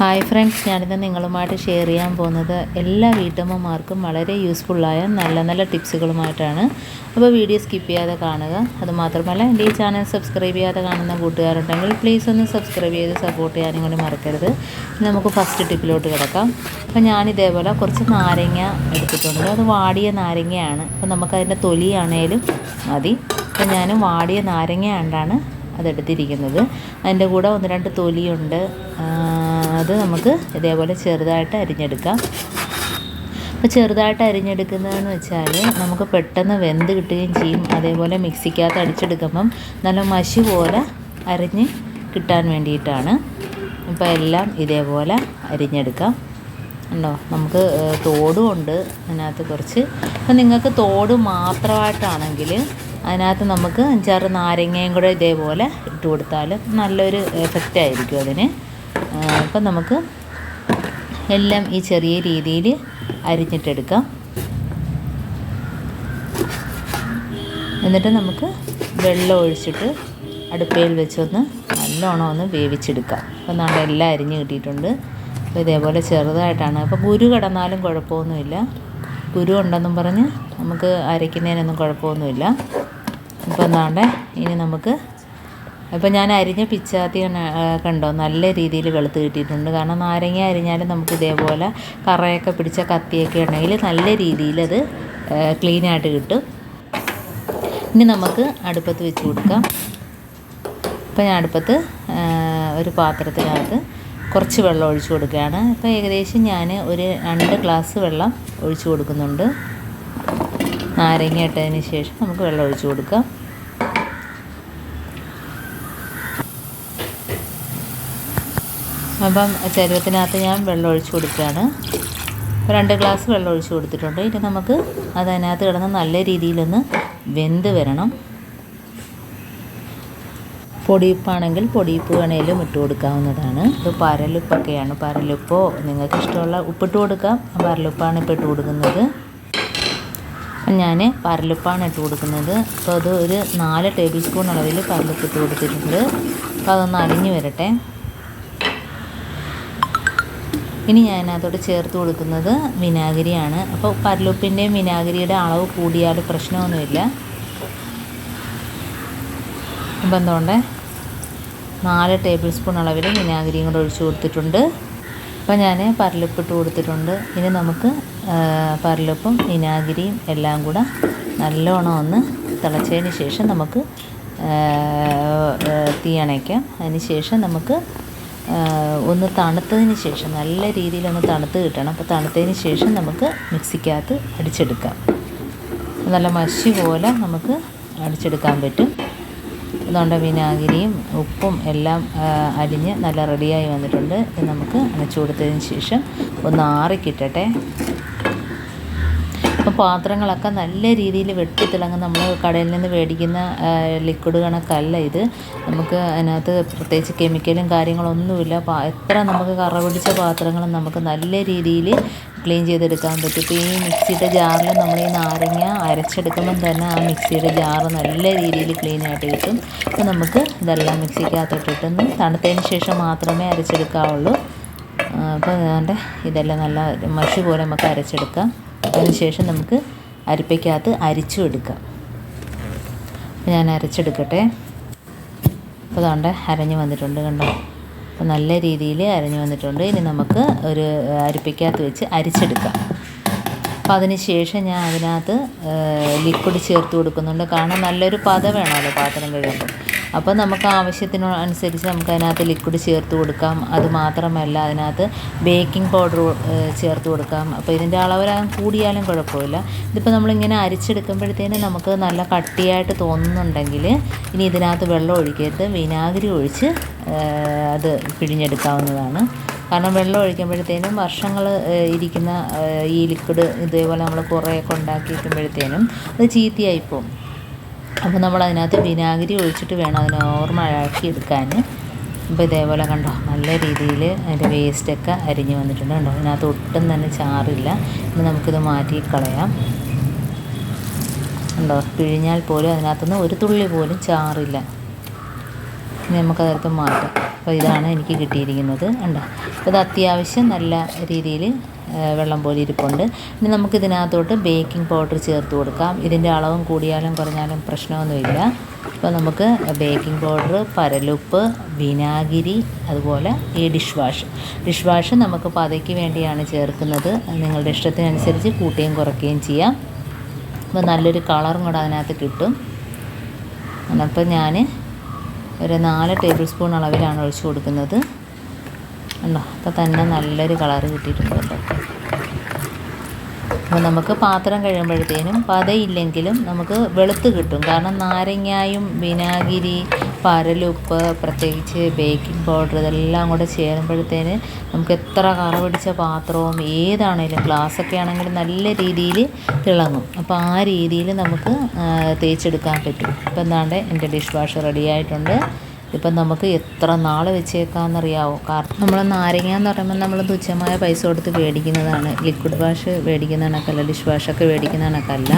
Hi friends ഞാനിന്ന് നിങ്ങളുമായിട്ട് share ചെയ്യാൻ പോകുന്നത് എല്ലാ വീട്ടമ്മമാർക്കും വളരെ യൂസ്ഫുള്ളായ നല്ല നല്ല ടിപ്സുകളുമായിട്ടാണ് അപ്പോൾ വീഡിയോ സ്കിപ്പ് ചെയ്യാതെ കാണുക. അതുമാത്രമല്ല എന്റെ ഈ ചാനൽ സബ്സ്ക്രൈബ് ചെയ്യാതെ കാണുന്ന കൂട്ടുകാരുണ്ടെങ്കിൽ പ്ലീസ് ഒന്ന് സബ്സ്ക്രൈബ് ചെയ്ത് സപ്പോർട്ട് ചെയ്യാനും കൂടി മറക്കരുത്. നമുക്ക് ഫസ്റ്റ് ടിപ്പിലോട്ട് കിടക്കാം. അപ്പോൾ ഞാനിതേപോലെ കുറച്ച് നാരങ്ങ എടുത്തിട്ടുണ്ട്. അത് വാടിയ നാരങ്ങയാണ്. അപ്പോൾ നമുക്കതിന്റെ തൊലിയാണേലും മതി. അപ്പോൾ ഞാൻ വാടിയ നാരങ്ങ ആണ്ടാണ് അതെടുത്തിരിക്കുന്നത്. അതിന്റെ കൂടെ ഒന്ന് രണ്ട് തൊലിയുണ്ട്. അത് നമുക്ക് ഇതേപോലെ ചെറുതായിട്ട് അരിഞ്ഞെടുക്കാം. അപ്പോൾ ചെറുതായിട്ട് അരിഞ്ഞെടുക്കുന്നതെന്ന് വെച്ചാൽ നമുക്ക് പെട്ടെന്ന് വെന്ത് കിട്ടുകയും ചെയ്യും. അതേപോലെ മിക്സിക്കകത്ത് അടിച്ചെടുക്കുമ്പം നല്ല മഷി പോലെ അരിഞ്ഞ് കിട്ടാൻ വേണ്ടിയിട്ടാണ്. അപ്പോൾ എല്ലാം ഇതേപോലെ അരിഞ്ഞെടുക്കാം. ഉണ്ടോ നമുക്ക് ഏഹ്, തോടും ഉണ്ട് അതിനകത്ത് കുറച്ച്. അപ്പം നിങ്ങൾക്ക് തോട് മാത്രമായിട്ടാണെങ്കിൽ അതിനകത്ത് നമുക്ക് അഞ്ചാറ് നാരങ്ങയും കൂടെ ഇതേപോലെ ഇട്ട് കൊടുത്താൽ നല്ലൊരു എഫക്റ്റ് ആയിരിക്കും അതിന്. അപ്പം നമുക്ക് എല്ലാം ഈ ചെറിയ രീതിയിൽ അരിഞ്ഞിട്ടെടുക്കാം. എന്നിട്ട് നമുക്ക് വെള്ളം ഒഴിച്ചിട്ട് അടുപ്പയിൽ വെച്ചൊന്ന് നല്ലോണം ഒന്ന് വേവിച്ചെടുക്കാം. അപ്പോൾ നമ്മുടെ എല്ലാം അരിഞ്ഞ് കിട്ടിയിട്ടുണ്ട്. അപ്പോൾ ഇതേപോലെ ചെറുതായിട്ടാണ്. അപ്പോൾ ഗുരു കിടന്നാലും കുഴപ്പമൊന്നുമില്ല. ഗുരു ഉണ്ടെന്നും പറഞ്ഞ് നമുക്ക് അരയ്ക്കുന്നതിനൊന്നും കുഴപ്പമൊന്നുമില്ല. അപ്പോൾ എന്താണ്ട് ഇനി നമുക്ക് അപ്പോൾ ഞാൻ അരിഞ്ഞ പിച്ചാത്തി കണ്ടോ? നല്ല രീതിയിൽ വെളുത്ത് കിട്ടിയിട്ടുണ്ട്. കാരണം നാരങ്ങ അരിഞ്ഞാലും നമുക്ക് ഇതേപോലെ കറയൊക്കെ പിടിച്ച കത്തിയൊക്കെ ഉണ്ടെങ്കിൽ നല്ല രീതിയിൽ അത് ക്ലീനായിട്ട് കിട്ടും. ഇനി നമുക്ക് അടുപ്പത്ത് വെച്ച് കൊടുക്കാം. അപ്പോൾ ഞാൻ അടുപ്പത്ത് ഒരു പാത്രത്തിനകത്ത് കുറച്ച് വെള്ളം ഒഴിച്ചു കൊടുക്കുകയാണ്. അപ്പോൾ ഏകദേശം ഞാൻ ഒരു രണ്ട് ഗ്ലാസ് വെള്ളം ഒഴിച്ചു കൊടുക്കുന്നുണ്ട്. നാരങ്ങ ഇട്ടതിന് ശേഷം നമുക്ക് വെള്ളം ഒഴിച്ചു കൊടുക്കാം. അപ്പം ചരുവത്തിനകത്ത് ഞാൻ വെള്ളം ഒഴിച്ചു കൊടുക്കുകയാണ്. രണ്ട് ഗ്ലാസ് വെള്ളം ഒഴിച്ചു കൊടുത്തിട്ടുണ്ട്. ഇനി നമുക്ക് അതതിനകത്ത് കിടന്ന് നല്ല രീതിയിലൊന്ന് വെന്ത് വരണം. പൊടിയുപ്പാണെങ്കിൽ പൊടിയുപ്പ് വേണേലും ഇട്ട് കൊടുക്കാവുന്നതാണ്. ഇത് പരലുപ്പൊക്കെയാണ്. പരലുപ്പോ നിങ്ങൾക്ക് ഇഷ്ടമുള്ള ഉപ്പിട്ട് കൊടുക്കാം. പരലുപ്പാണ് ഇപ്പോൾ ഇട്ട് കൊടുക്കുന്നത്. ഞാൻ പരലുപ്പാണ് ഇട്ട് കൊടുക്കുന്നത്. അപ്പോൾ അത് ഒരു നാല് ടേബിൾ സ്പൂൺ അളവിൽ പരലുപ്പ് ഇട്ട് കൊടുത്തിട്ടുണ്ട്. അപ്പോൾ അതൊന്ന് അരിഞ്ഞ് വരട്ടെ. ഇനി ഞാൻ ചേർത്ത് കൊടുക്കുന്നത് വിനാഗിരിയാണ്. അപ്പോൾ പരലുപ്പിന്റെയും വിനാഗിരിയുടെ അളവ് കൂടിയാൽ പ്രശ്നമൊന്നുമില്ല. അപ്പം എന്തുകൊണ്ട്? നാല് ടേബിൾ സ്പൂൺ അളവിൽ വിനാഗിരിയും കൂടെ ഒഴിച്ച് കൊടുത്തിട്ടുണ്ട്. അപ്പോൾ ഞാൻ പരലുപ്പിട്ട് കൊടുത്തിട്ടുണ്ട്. ഇനി നമുക്ക് പരലുപ്പും വിനാഗിരിയും എല്ലാം കൂടെ നല്ലോണം ഒന്ന് തിളച്ചതിന് ശേഷം നമുക്ക് തീ അണയ്ക്കാം. അതിന് ശേഷം നമുക്ക് ഒന്ന് തണുത്തതിന് ശേഷം നല്ല രീതിയിൽ ഒന്ന് തണുത്ത് കിട്ടണം. അപ്പോൾ തണുത്തതിന് ശേഷം നമുക്ക് മിക്സിക്കകത്ത് അടിച്ചെടുക്കാം. നല്ല മഷി പോലെ നമുക്ക് അടിച്ചെടുക്കാൻ പറ്റും. അതുകൊണ്ട് വിനാഗിരിയും ഉപ്പും എല്ലാം അരിഞ്ഞ് നല്ല റെഡിയായി വന്നിട്ടുണ്ട്. ഇത് നമുക്ക് അണച്ചു കൊടുത്തതിന് ശേഷം ഒന്ന് ആറിക്കിട്ടട്ടെ. അപ്പോൾ പാത്രങ്ങളൊക്കെ നല്ല രീതിയിൽ വെട്ടിത്തിളങ്ങും നമ്മൾ കടയിൽ നിന്ന് മേടിക്കുന്ന ലിക്വിഡ് കണക്കല്ല ഇത്. നമുക്ക് അതിനകത്ത് പ്രത്യേകിച്ച് കെമിക്കലും കാര്യങ്ങളൊന്നുമില്ല. എത്ര നമുക്ക് കറ പിടിച്ച പാത്രങ്ങളും നമുക്ക് നല്ല രീതിയിൽ ക്ലീൻ ചെയ്തെടുക്കാൻ പറ്റും. ഇപ്പോൾ ഈ മിക്സിയുടെ ജാറിൽ നമ്മൾ ഈ നാരങ്ങ അരച്ചെടുക്കുമ്പം തന്നെ ആ മിക്സിയുടെ ജാറ് നല്ല രീതിയിൽ ക്ലീൻ ആയിട്ട് കിട്ടും. അപ്പോൾ നമുക്ക് ഇതെല്ലാം മിക്സിക്കകത്തോട്ടിട്ടൊന്ന് തണുത്തതിന് ശേഷം മാത്രമേ അരച്ചെടുക്കാവുള്ളൂ. അപ്പോൾ ഏതാണ്ട് ഇതെല്ലാം നല്ല മഷി പോലെ നമുക്ക് അരച്ചെടുക്കാം. അതിന് ശേഷം നമുക്ക് അരിപ്പയ്ക്കകത്ത് അരിച്ചും എടുക്കാം. ഞാൻ അരച്ചെടുക്കട്ടെ. അപ്പോൾ അതുകൊണ്ട് അരഞ്ഞു വന്നിട്ടുണ്ട് കണ്ടോ? അപ്പോൾ നല്ല രീതിയിൽ അരഞ്ഞു വന്നിട്ടുണ്ട്. ഇനി നമുക്ക് ഒരു അരിപ്പയ്ക്കകത്ത് വെച്ച് അരിച്ചെടുക്കാം. അപ്പോൾ അതിന് ശേഷം ഞാൻ അതിനകത്ത് ലിക്വിഡ് ചേർത്ത് കൊടുക്കുന്നുണ്ട്. കാരണം നല്ലൊരു പത വേണമല്ലോ പാത്രം കഴുകുമ്പോൾ അപ്പോൾ നമുക്ക് ആവശ്യത്തിന് അനുസരിച്ച് നമുക്ക് അതിനകത്ത് ലിക്വിഡ് ചേർത്ത് കൊടുക്കാം. അതുമാത്രമല്ല അതിനകത്ത് ബേക്കിംഗ് പൗഡർ ചേർത്ത് കൊടുക്കാം. അപ്പോൾ ഇതിന്റെ അളവരാൻ കൂടിയാലും കുഴപ്പമില്ല. ഇതിപ്പോൾ നമ്മളിങ്ങനെ അരിച്ചെടുക്കുമ്പോഴത്തേന് നമുക്ക് നല്ല കട്ടിയായിട്ട് തോന്നുന്നുണ്ടെങ്കിൽ ഇനി ഇതിനകത്ത് വെള്ളം ഒഴിക്കരുത്. വിനാഗിരി ഒഴിച്ച് അത് പിഴിഞ്ഞെടുക്കാവുന്നതാണ്. കാരണം വെള്ളം ഒഴിക്കുമ്പോഴത്തേനും വർഷങ്ങൾ ഇരിക്കുന്ന ഈ ലിക്വിഡ് ഇതേപോലെ നമ്മൾ കുറേയൊക്കെ ഉണ്ടാക്കി വയ്ക്കുമ്പോഴത്തേനും അത് ചീത്തയായിപ്പോവും അപ്പോൾ നമ്മൾ അതിനകത്ത് വിനാഗിരി ഒഴിച്ചിട്ട് വേണം അതിനെ ഓർമ്മയാക്കി എടുക്കാൻ. അപ്പോൾ ഇതേപോലെ കണ്ടോ നല്ല രീതിയിൽ അതിന്റെ വേസ്റ്റൊക്കെ അരിഞ്ഞ് വന്നിട്ടുണ്ട് കണ്ടോ? അതിനകത്ത് ഒട്ടും തന്നെ ചാറില്ല. ഇനി നമുക്കിത് മാറ്റി കളയാം. കണ്ടോ? പിഴിഞ്ഞാൽ പോലും അതിനകത്തുനിന്ന് ഒരു തുള്ളി പോലും ചാറില്ല. ഇനി നമുക്കതെടുത്ത് മാറ്റാം. അപ്പോൾ ഇതാണ് എനിക്ക് കിട്ടിയിരിക്കുന്നത്. കണ്ടോ? അപ്പോൾ ഇത് അത്യാവശ്യം നല്ല രീതിയിൽ വെള്ളം പോലെ ഇരിപ്പുണ്ട്. ഇനി നമുക്ക് ഇതിനകത്തോട്ട് ബേക്കിംഗ് പൗഡർ ചേർത്ത് കൊടുക്കാം. ഇതിന്റെ അളവും കൂടിയാലും കുറഞ്ഞാലും പ്രശ്നമൊന്നുമില്ല. അപ്പോൾ നമുക്ക് ബേക്കിംഗ് പൗഡർ പരലുപ്പ് വിനാഗിരി അതുപോലെ ഈ ഡിഷ് വാഷ്. ഡിഷ് വാഷ് നമുക്ക് പതയ്ക്ക് വേണ്ടിയാണ് ചേർക്കുന്നത്. നിങ്ങളുടെ ഇഷ്ടത്തിനനുസരിച്ച് കൂട്ടുകയും കുറയ്ക്കുകയും ചെയ്യാം. അപ്പോൾ നല്ലൊരു കളറും കൂടെ അതിനകത്ത് കിട്ടും. അപ്പോൾ ഞാൻ ഒരു നാല് ടേബിൾ സ്പൂൺ അളവിലാണ് ഒഴിച്ചു കൊടുക്കുന്നത്. ഉണ്ടോ അപ്പോൾ തന്നെ നല്ലൊരു കളറ് കിട്ടിയിട്ടുണ്ട്. കേട്ടോ അപ്പോൾ നമുക്ക് പാത്രം കഴിയുമ്പോഴത്തേനും പതയില്ലെങ്കിലും നമുക്ക് വെളുത്ത് കിട്ടും. കാരണം നാരങ്ങായും വിനാഗിരി പരലുപ്പ് പ്രത്യേകിച്ച് ബേക്കിംഗ് പൗഡർ ഇതെല്ലാം കൂടെ ചേരുമ്പോഴത്തേന് നമുക്ക് എത്ര കറ പിടിച്ച പാത്രവും ഏതാണേലും ഗ്ലാസ്സൊക്കെ ആണെങ്കിലും നല്ല രീതിയിൽ തിളങ്ങും. അപ്പോൾ ആ രീതിയിൽ നമുക്ക് തേച്ചെടുക്കാൻ പറ്റും. ഇപ്പം എന്താണ്ട് എന്റെ ഡിഷ് വാഷ് റെഡി ആയിട്ടുണ്ട്. ഇപ്പം നമുക്ക് എത്ര നാൾ വെച്ചേക്കാമെന്നറിയാവോ കാരണം നമ്മൾ നാരങ്ങ എന്ന് പറയുമ്പോൾ നമ്മൾ തുച്ഛമായ പൈസ കൊടുത്ത് മേടിക്കുന്നതാണ് ലിക്വിഡ് വാഷ് മേടിക്കുന്ന കണക്കല്ല ഡിഷ് വാഷൊക്കെ മേടിക്കുന്ന കണക്കല്ല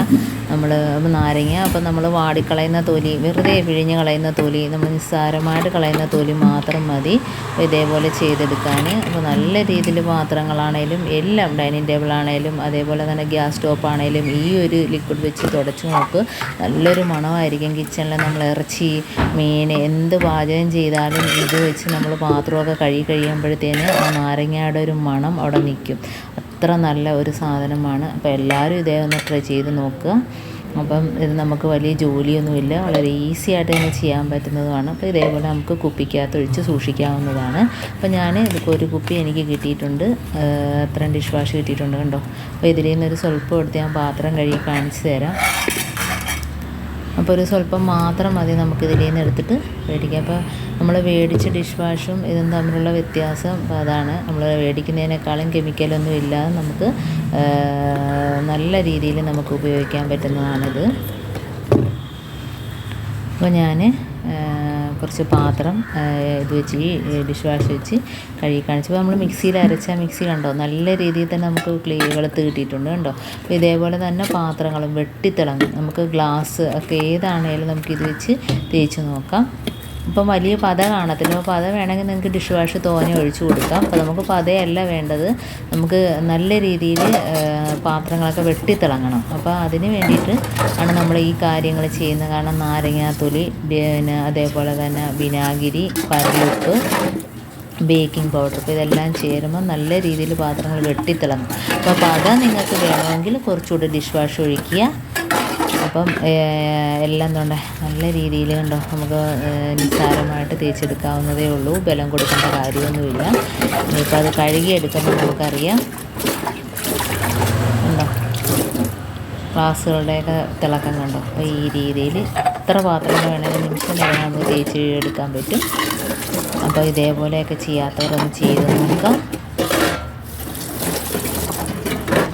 നമ്മൾ നാരങ്ങ അപ്പം നമ്മൾ വാടിക്കളയുന്ന തൊലി വെറുതെ പിഴിഞ്ഞ് കളയുന്ന തൊലി നമ്മൾ നിസ്സാരമായിട്ട് കളയുന്ന തൊലി മാത്രം മതി. ഇതേപോലെ ചെയ്തെടുക്കാൻ. അപ്പോൾ നല്ല രീതിയിൽ പാത്രങ്ങളാണേലും എല്ലാം ഡൈനിങ് ടേബിൾ ആണേലും അതേപോലെ തന്നെ ഗ്യാസ് സ്റ്റോപ്പ് ആണേലും ഈ ഒരു ലിക്വിഡ് വെച്ച് തുടച്ച് നോക്ക്. നല്ലൊരു മണമായിരിക്കും കിച്ചണിൽ നമ്മൾ ഇറച്ചി മീൻ എന്ത് പാചകം ചെയ്താലും ഇത് വെച്ച് നമ്മൾ പാത്രമൊക്കെ കഴുകി കഴിയുമ്പോഴത്തേന് ആ നാരങ്ങയുടെ ഒരു മണം അവിടെ നിൽക്കും. അത്ര നല്ല ഒരു സാധനമാണ്. അപ്പോൾ എല്ലാവരും ഇതേ ഒന്ന് ട്രൈ ചെയ്ത് നോക്കുക. അപ്പം ഇത് നമുക്ക് വലിയ ജോലിയൊന്നുമില്ല. വളരെ ഈസി ആയിട്ട് തന്നെ ചെയ്യാൻ പറ്റുന്നതുമാണ് അപ്പോൾ ഇതേപോലെ നമുക്ക് കുപ്പിക്കകത്ത് ഒഴിച്ച് സൂക്ഷിക്കാവുന്നതാണ്. അപ്പോൾ ഞാൻ ഇതിപ്പോൾ ഒരു കുപ്പി എനിക്ക് കിട്ടിയിട്ടുണ്ട്. അത്രയും ഡിഷ് വാഷ് കിട്ടിയിട്ടുണ്ട് കണ്ടോ? അപ്പോൾ ഇതിൽ നിന്നൊരു സ്വല്പം എടുത്ത് ഞാൻ പാത്രം കഴുകി കാണിച്ചു തരാം. അപ്പോൾ ഒരു സ്വല്പം മാത്രം മതി നമുക്കിതിൽ നിന്ന് എടുത്തിട്ട് മേടിക്കാം അപ്പോൾ നമ്മൾ മേടിച്ച ഡിഷ് വാഷും ഇതും തമ്മിലുള്ള വ്യത്യാസം അതാണ്. നമ്മൾ മേടിക്കുന്നതിനേക്കാളും കെമിക്കലൊന്നും ഇല്ലാതെ നമുക്ക് നല്ല രീതിയിൽ നമുക്ക് ഉപയോഗിക്കാൻ പറ്റുന്നതാണിത്. അപ്പോൾ ഞാൻ കുറച്ച് പാത്രം ഇത് വെച്ച് ഈ ഡിഷ് വാഷ് വെച്ച് കഴുകി കാണിച്ചപ്പോൾ നമ്മൾ മിക്സിയിൽ അരച്ച മിക്സി കണ്ടോ? നല്ല രീതിയിൽ തന്നെ നമുക്ക് ക്ലീ വെളുത്ത് കിട്ടിയിട്ടുണ്ട് കണ്ടോ? അപ്പോൾ ഇതേപോലെ തന്നെ പാത്രങ്ങളും വെട്ടിത്തിളങ്ങും. നമുക്ക് ഗ്ലാസ് ഒക്കെ ഏതാണേലും നമുക്കിത് വെച്ച് തേച്ച് നോക്കാം. ഇപ്പം വലിയ പത കാണത്തില്ല. അപ്പോൾ പത വേണമെങ്കിൽ നിങ്ങൾക്ക് ഡിഷ് വാഷ് തോനെ ഒഴിച്ചു കൊടുക്കാം. അപ്പോൾ നമുക്ക് പതയല്ല വേണ്ടത്. നമുക്ക് നല്ല രീതിയിൽ പാത്രങ്ങളൊക്കെ വെട്ടിത്തിളങ്ങണം. അപ്പോൾ അതിന് വേണ്ടിയിട്ട് ആണ് നമ്മൾ ഈ കാര്യങ്ങൾ ചെയ്യുന്നത്. കാരണം നാരങ്ങാത്തൊലി പിന്നെ അതേപോലെ തന്നെ വിനാഗിരി പരലുപ്പ് ബേക്കിംഗ് പൗഡർ. അപ്പോൾ ഇതെല്ലാം ചേരുമ്പോൾ നല്ല രീതിയിൽ പാത്രങ്ങൾ വെട്ടിത്തിളങ്ങും. അപ്പോൾ പത നിങ്ങൾക്ക് വേണമെങ്കിൽ കുറച്ചുകൂടി ഡിഷ് വാഷ് ഒഴിക്കുക. അപ്പം എല്ലാം തൊണ്ട നല്ല രീതിയിൽ കണ്ടോ? നമുക്ക് നിസ്സാരമായിട്ട് തേച്ചെടുക്കാവുന്നതേ ഉള്ളൂ. ബലം കൊടുക്കേണ്ട കാര്യമൊന്നുമില്ല. ഇനിയിപ്പോൾ അത് കഴുകിയെടുക്കുമ്പോൾ നമുക്കറിയാം. ഉണ്ടോ? ഗ്ലാസ്സുകളുടെയൊക്കെ തിളക്കം കണ്ടോ? അപ്പോൾ ഈ രീതിയിൽ എത്ര പാത്രങ്ങൾ വേണമെങ്കിലും നിമിഷം നേരം നമുക്ക് തേച്ച് എടുക്കാൻ പറ്റും. അപ്പോൾ ഇതേപോലെയൊക്കെ ചെയ്യാത്തവരൊന്ന് ചെയ്ത് നോക്കാം.